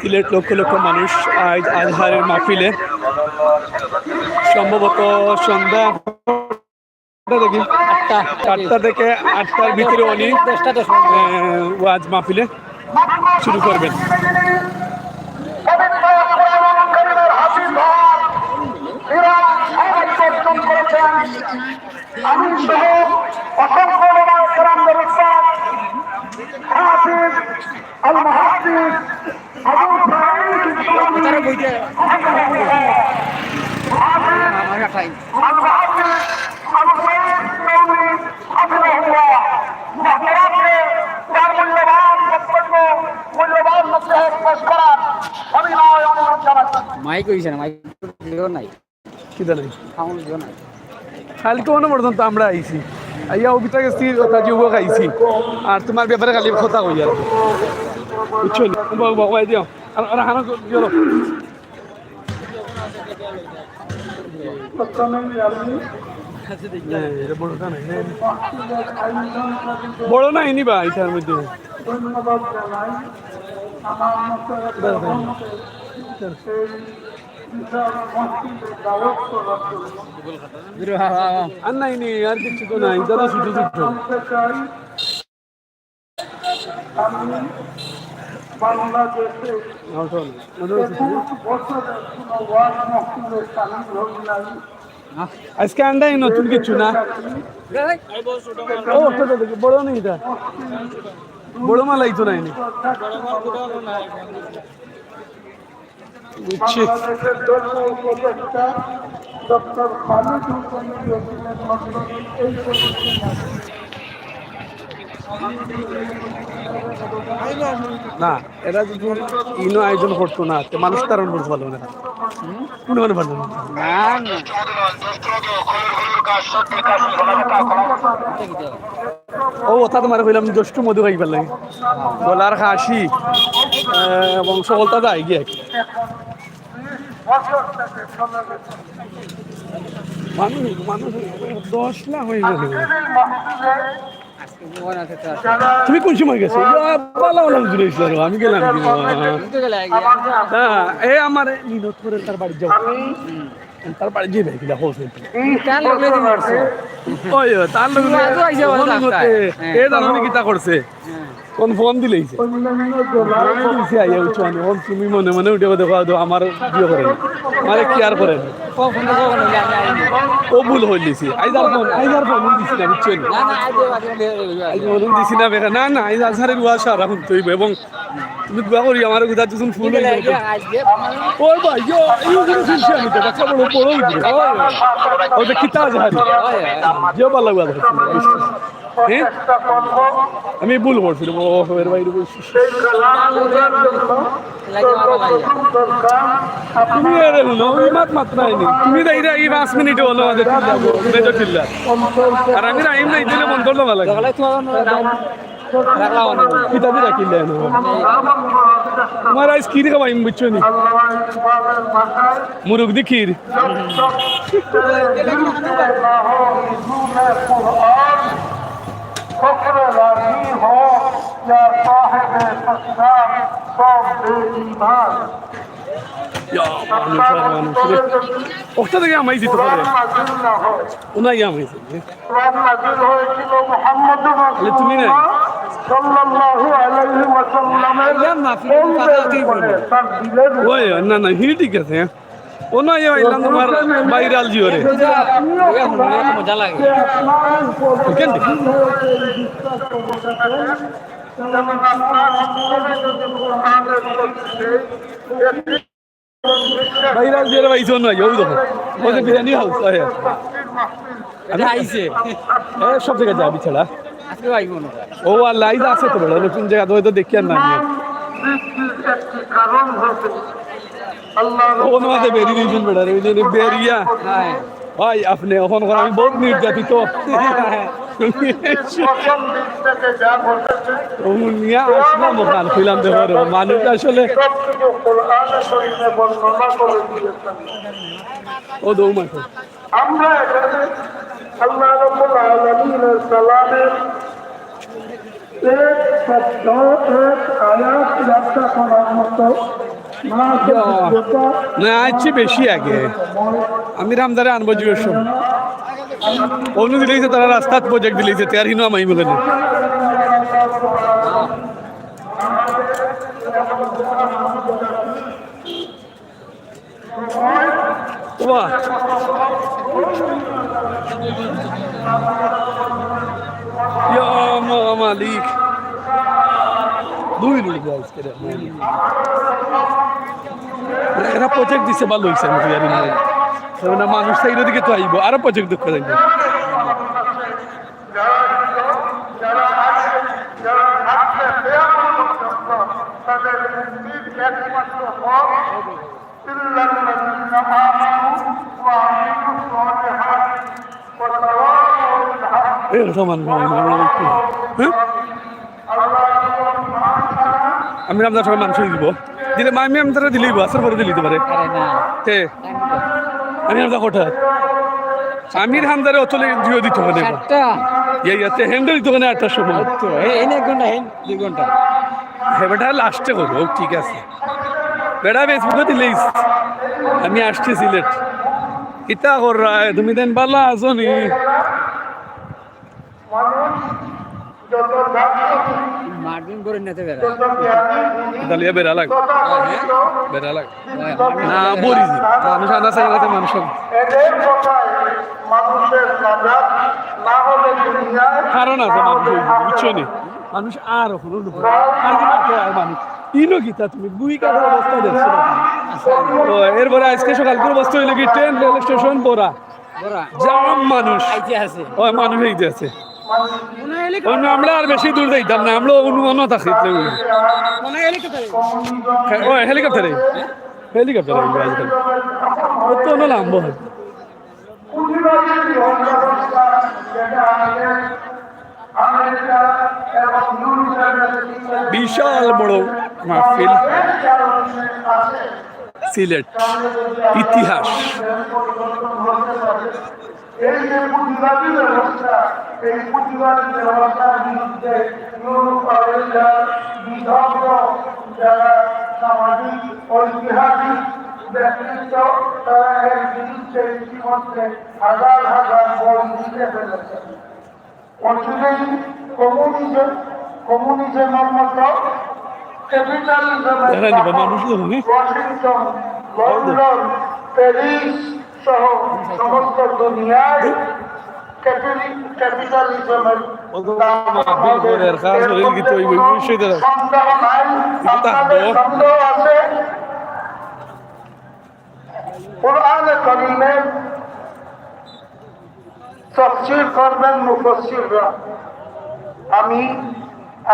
সিলেট লক্ষ লক্ষ মানুষ আজ আজহারের মাহফিলে। সম্ভবত সন্ধ্যা দেখি আটটা। চারটা থেকে আটটার ভিতরে উনি দশটা ওয়াজ মাহফিলে শুরু করবেন। আমি সহ অসংখ্য হাফিজ আল মাইক হইছে না মাইক নাই। কি সাউন্ড নাই। কালকে মনে পর্যন্ত আমরা আইছি। আইয়া অবিতা গেছি যুবক আইছি আর তোমার ব্যাপারে খালি কথা কই আর বুঝছ বাবাই দিও আর আর হানা গেল বড় নাই নিবা এটার মধ্যে। আর নাই নি আর কিছু তো নাই দাদা ছুটো ছুটো বাংলাদেশে আজকে আন্ডাই নতুন কিছু না? ও ওটা দেখি, বড় নেই এটা? বড় মালাই তো নাই নি? বুঝছি ধর্ম উপদেষ্টা ডক্টর খালিদ মাধ্যমে এই না এরা যদি ইনো আয়োজন করতো না তো মানুষ তার অনুভব ভালো না। কোনো মানে ভালো না। ও তোমার কইলাম জ্যৈষ্ঠ মধু খাই পেলাই গলার হাসি আহ, এবং সকলটা যায় গিয়ে। মানুষ মানুষ দশ লাখ হয়ে গেল। তুমি কোন সময় গেছো? পালা পালা ঘুরে এসলো আমি গেলাম হ্যাঁ এ আমার করে তার বাড়ি যাও। তার বাড়ি যাবে কিনা হোসেন কান লাগলে দিন ওই তার আইসা বলে রাস্তায়। হ্যাঁ। এ কিতা করছে? কোন ফোন দিলেইছে দিছে আইয়া তুমি মনে মনে উঠে দেখো দাও আমার বিয়ে করেন মানে কি আর আইনি ও ভুল হইলিছি আইজার ফোন আইজার ফোন দিছি না বুঝছেন না না আজ আজ আইজ দিছি না বেকা না না আইজ আজহারের ওয়া সারা শুনতে হইব এবং দোয়া করি আমার গুদা যখন ফুল হয়ে দে ওই ভাই ইয়ো ইয়ো করে শুনছি আমি তো বাচ্চা বড় বড় হইছে ও যে কিতা আজহারি যে ভালো লাগা হ্যাঁ? আমি ভুল করছিলাম ও এর বাইরে বলছি। তুমি এর হলো ওই মাত মাত্র আইনি। তুমি দাইরা এই পাঁচ মিনিট হলো আমাদের মেজর চিল্লা আর আমি রাইম নাই দিলে মন করল ভালো লাগে। रखला होने पिता भी रखी ले हमारा इस खीर का भाई बच्चों ने मुर्ग दी खीर Ya manuçlar manuçlar. Okta da yamayız iti var ya. Ona yamayız. Ona yamayız. Ali Tümine. না না, ওই হি ঠিক আছে ও না ইয়া আইলাম তোমার বাইরাল জিওরে। মজা লাগে। কেন যেমন আপনার সকলে যদি কোরআনের প্রতি বাইরাল জিওরে বাইছো না ইউ দেখো। ও বিরিয়ানি হাউস আইছে। সব জায়গায় যাবি না ও আল্লাহ আইজ আছে তো বেড়া নতুন জায়গা তো হয়তো দেখি আর না নিয়ে একটি কারণ হবে আল্লাহ। ও বেরিয়ে দিয়েছেন বেড়া বেরিয়া। হ্যাঁ ভাই আপনি এখন করে আমি বহুত নির্যাতিত। নিয়ে আসলাম ওখান দেখো মানুষ আসলে ও দৌ মাখো আমরা আল্লাহ রব্বুল আলামিনের সালামের এক শব্দ এক আয়াত যাত্রা করার মতো বেশি আগে। আমি রামদারে আনব জিজ্ঞেস অন্য দিলেইছে তারা রাস্তাত প্রজেক্ট দিলেইছে তেয়ার হিনো আমি বলে না। বাহ মা- মালিক দুই লোক আজকে রে, মালিক। এরা প্রজেক্ট দিছে ভালো হয়েছে আমি জানি না তবে না মানুষ সাইড দিকে তো আইব আরও প্রজেক্ট দেখতে যাইব একমাত্র ওয়া আমিলুস সালিহাত ওয়া তাওয়াসাউ বিল হাক্ক এর সমান নয়, নয়, নয়, একটু। হ্যাঁ? আমি রামদার সবাই মানুষ দিব। দিলে আমি আমি তারা দিলেই আসার পরে দিলে দিতে পারে। তে। আমি রামদা কোঠা আমির হামদারে অচলে জিও দিতে হবে এই আছে হ্যান্ডেল দিতে হবে না আটটার সময়। এক ঘণ্টা দুই ঘণ্টা। হ্যাঁ বেটা লাস্টে করব। ঠিক আছে। বেটা ফেসবুকে দিলেই। আমি আসছি সিলেট। ইতা কর তুমি দেন বালা নি জাগ্রত মার্জিন করে নিতে বেড়া। দালিয়া বেড়া লাগ। বেড়া লাগ। না বলি মানুষ আনা চাইলাতে মানুষ এদের কথায় মানুষের নাজাত না হলে দুনিয়ায় কারণ আছে মানুষ বুঝছ নি? মানুষ আর হলো আর কি করতে মানুষ? ইনো গীতা তুমি বুই কাটার অবস্থা দেখছ। এরপরে আজকে সকাল করে অবস্থা হইল কি? ট্রেন রেল স্টেশন বড়া জাম মানুষ। আইতে আছে। ও মানুষ আছে। অন্য বেশি দূর যাইতাম না, আমরা হেলিকপ্টারে? হেলিকপ্টারে আজকাল ইউরোপের নেতৃত্বে বিশাল বড় মাহফিল। সিলেট ইতিহাস। এই যে পুঁজিবাদী ব্যবস্থা এই পুঁজিবাদী ব্যবস্থার বিরুদ্ধে বিধগ্ন যারা সামাজিক ঐতিহাসিক ব্যক্তিত্ব তারা এর বিরুদ্ধে ইতিমধ্যে হাজার হাজার বই লিখে অচিরেই কমিউনিজম কমিউনিজমের মতো ক্যাপিটালিজমের হুনি। ওয়াশিংটন লন্ডন প্যারিস সহ সমস্ত দুনিয়ায় ক্যাপিটালিজমের। সন্দেহ আছে। কোরআন করিমের তফসির করবেন মুফসিররা। আমি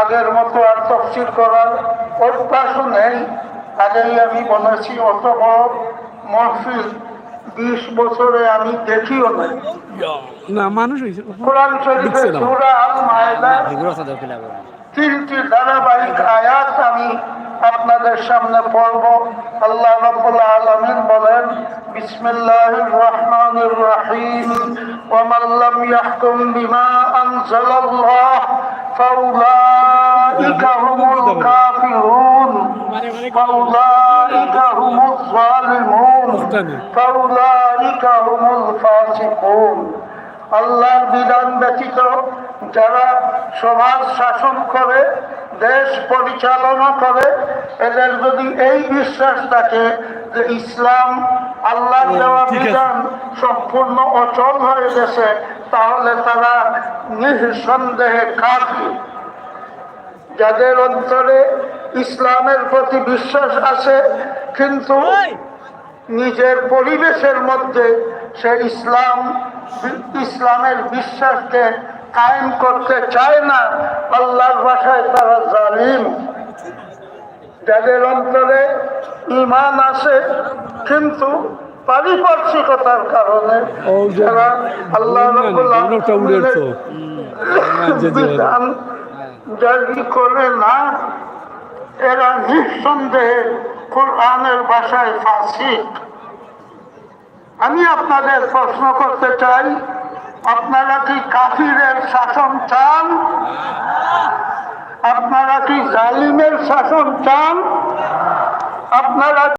আগের মতো আর তফসির করার অভ্যাসও নেই। আগেই আমি বলেছি অত বড় মহফিল বিশ বছরে আমি দেখিও নাই। না মানুষ হয়েছে কোরআন শরীফের সূরা আল মায়েদা তিনটি ধারাবাহিক আয়াত আমি আপনাদের সামনে পড়ব। আল্লাহ রাব্বুল আলামিন বলেন বিসমিল্লাহির রহমানির রহিম। ওয়া মান লাম ইয়াহকুম বিমা আনজালাল্লাহ ফাউলাইকা হুমুল কাফিরুন। ফাউলাইকা ফাউলাইকা হুমুল আল্লাহর বিধান ব্যতীত যারা সমাজ শাসন করে দেশ পরিচালনা করে এদের যদি এই বিশ্বাস থাকে যে ইসলাম আল্লাহ দেওয়া বিধান সম্পূর্ণ অচল হয়ে গেছে তাহলে তারা নিঃসন্দেহে কাফি যাদের অন্তরে ইসলামের প্রতি বিশ্বাস আছে কিন্তু নিজের পরিবেশের মধ্যে সে ইসলাম ইসলামের বিশ্বাসকে কায়েম করতে চায় না আল্লাহর ভাষায় তারা জালিম। যাদের অন্তরে ইমান আছে কিন্তু পারিপার্শ্বিকতার কারণে তারা আল্লাহ বিধান জারি করে না এরা নিঃসন্দেহে কোরআনের ভাষায় ফাঁসি আমি আপনাদের প্রশ্ন করতে চাই, আপনারা কি কাফিরের শাসন চান? আপনারা কি জালিমের শাসন চান? আপনারা